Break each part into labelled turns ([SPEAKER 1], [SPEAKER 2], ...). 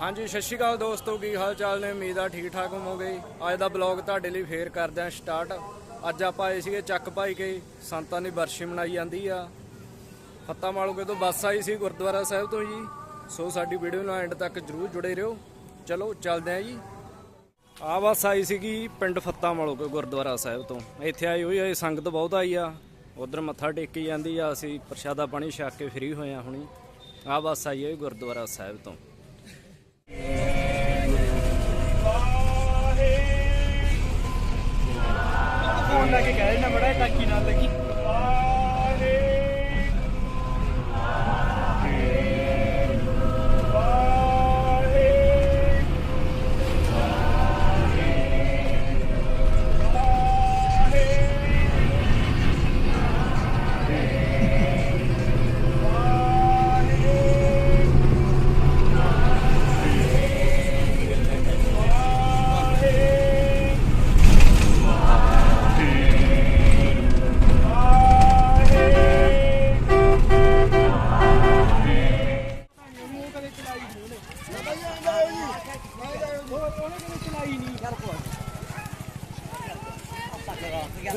[SPEAKER 1] ਹਾਂਜੀ, ਸਤਿ ਸ਼੍ਰੀ ਅਕਾਲ ਦੋਸਤੋ, ਕੀ ਹਾਲ ਚਾਲ ਨੇ? ਉਮੀਦ ਆ ਠੀਕ ਠਾਕ ਹੋਵੋਗੇ। ਅੱਜ ਦਾ ਬਲੌਗ ਤੁਹਾਡੇ ਲਈ ਫੇਰ ਕਰਦੇ ਆਂ ਸਟਾਰਟ। ਅੱਜ ਆਪਾਂ ਆਏ ਸੀਗੇ ਚੱਕ ਭਾਈ ਕੇ, ਸੰਤਾਂ ਦੀ ਬਰਸ਼ੀ ਮਨਾਈ ਜਾਂਦੀ ਆ। ਫੱਤਾ ਮਾਲੂਕੇ ਤੋਂ ਬੱਸ ਆਈ ਸੀ ਗੁਰਦੁਆਰਾ ਸਾਹਿਬ ਤੋਂ ਜੀ। ਸੋ ਸਾਡੀ ਵੀਡੀਓ ਨਾਲ ਐਂਡ ਤੱਕ ਜਰੂਰ ਜੁੜੇ ਰਹੋ। ਚਲੋ, ਚੱਲਦੇ ਆਂ ਜੀ। ਆ ਬੱਸ ਆਈ ਸੀਗੀ ਪਿੰਡ ਫੱਤਾ ਮਾਲੂਕੇ ਗੁਰਦੁਆਰਾ ਸਾਹਿਬ ਤੋਂ। ਇੱਥੇ ਆਈ ਹੋਈ ਹੈ ਸੰਗਤ ਬਹੁਤ ਆਈ ਆ। ਉਧਰ ਮੱਥਾ ਟੇਕੀ ਜਾਂਦੀ ਆ, ਅਸੀਂ ਪ੍ਰਸ਼ਾਦਾ ਪਾਣੀ ਛਕ ਕੇ ਫ੍ਰੀ ਹੋਏ ਆ ਹੁਣੀ। ਆ ਬੱਸ ਆਈ ਹੈ ਗੁਰਦੁਆਰਾ ਸਾਹਿਬ ਤੋਂ।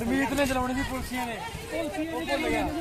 [SPEAKER 2] ਗੁਰਮੀਤ ਨੇ ਚਲਾਉਣੀ ਸੀ ਪੁਲਸੀਆਂ ਨੇ। ਪੁਲਸੀਆਂ ਨੇ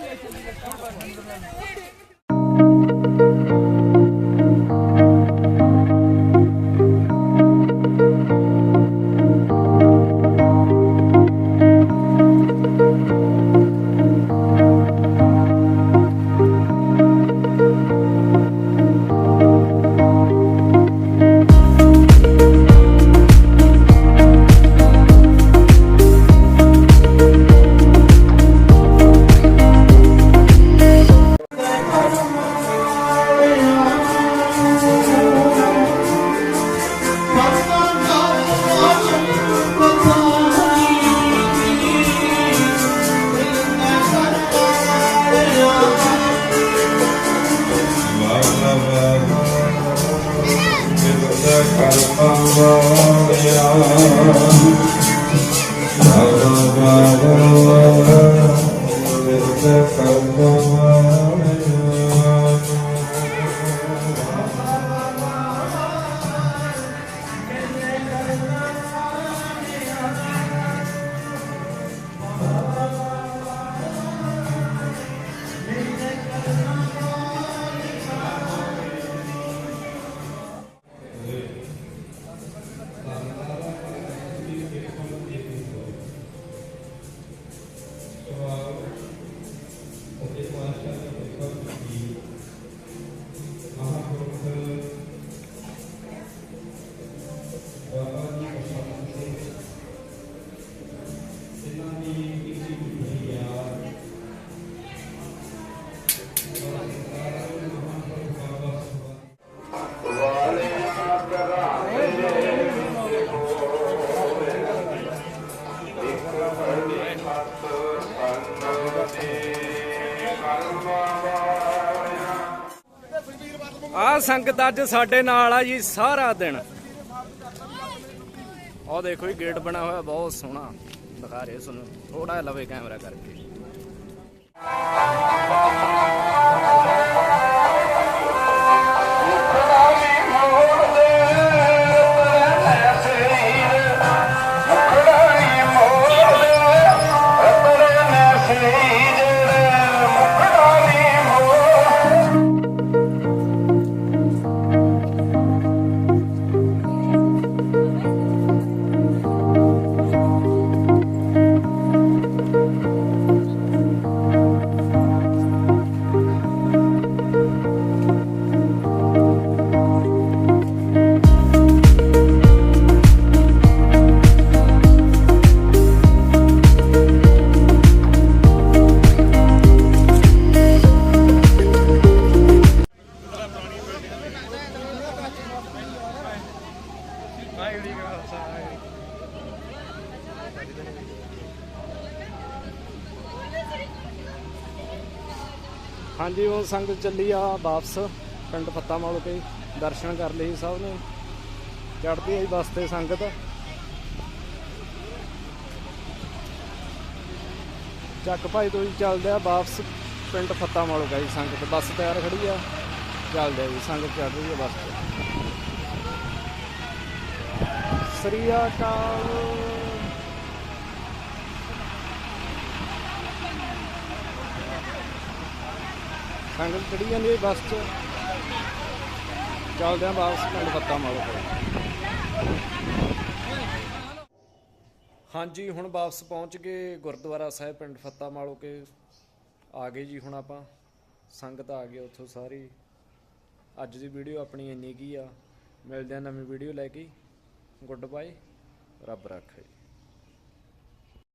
[SPEAKER 2] Bhagavaya Bhagavaya
[SPEAKER 1] ਆ ਸੰਗਤ ਅੱਜ ਸਾਡੇ ਨਾਲ ਆ ਜੀ ਸਾਰਾ ਦਿਨ। ਉਹ ਦੇਖੋ ਜੀ, ਗੇਟ ਬਣਾ ਹੋਇਆ, ਬਹੁਤ ਸੋਹਣਾ। ਦਿਖਾ ਰਹੇ ਤੁਹਾਨੂੰ ਥੋੜਾ ਲਵੇ ਕੈਮਰਾ ਕਰਕੇ। ਹਾਂਜੀ ਉਹ ਸੰਗਤ ਚੱਲੀ ਆ ਵਾਪਸ, ਪਿੰਡ ਫੱਤਾ ਮਾਲੂ ਕੇ ਦਰਸ਼ਨ ਕਰ ਲਈ ਸਭ ਨੇ। ਚੜ੍ਹਦੀ ਆਈ ਬੱਸ ਤੇ ਸੰਗਤ। ਚੱਕ ਭਾਈ ਤੋਂ ਜੀ ਚੱਲਦੇ ਆ ਵਾਪਸ, ਪਿੰਡ ਫੱਤਾ ਮਾਲੂ ਜੀ ਸੰਗਤ। ਬੱਸ ਤਿਆਰ ਖੜੀ ਆ, ਚੱਲਦੇ ਆ ਜੀ, ਸੰਗਤ ਚੜ੍ਹ ਰਹੀ ਆ ਬੱਸ ਤੇ। ਸ੍ਰੀ ਅਕਾਲ। ਸੰਗਤ ਚੜੀ ਜਾਂਦੀ ਹੈ ਬੱਸ 'ਚ। ਚੱਲਦੇ ਆਂ ਵਾਪਸ ਪਿੰਡ ਫੱਤਾ ਮਾਲੋ ਹਾਂਜੀ, ਹੁਣ ਵਾਪਸ ਪਹੁੰਚ ਗਏ ਗੁਰਦੁਆਰਾ ਸਾਹਿਬ ਪਿੰਡ ਫੱਤਾ ਮਾਲੋ ਕੇ। ਆ ਗਏ ਜੀ ਹੁਣ ਆਪਾਂ। ਸੰਗਤ ਆ ਗਈ ਉੱਥੋਂ ਸਾਰੀ। ਅੱਜ ਦੀ ਵੀਡੀਓ ਆਪਣੀ ਇੰਨੀ ਕੀ ਆ। ਮਿਲਦੇ ਆ ਨਵੀਂ ਵੀਡੀਓ ਲੈ ਕੇ। Good bye. ਰੱਬ ਰੱਖੇ।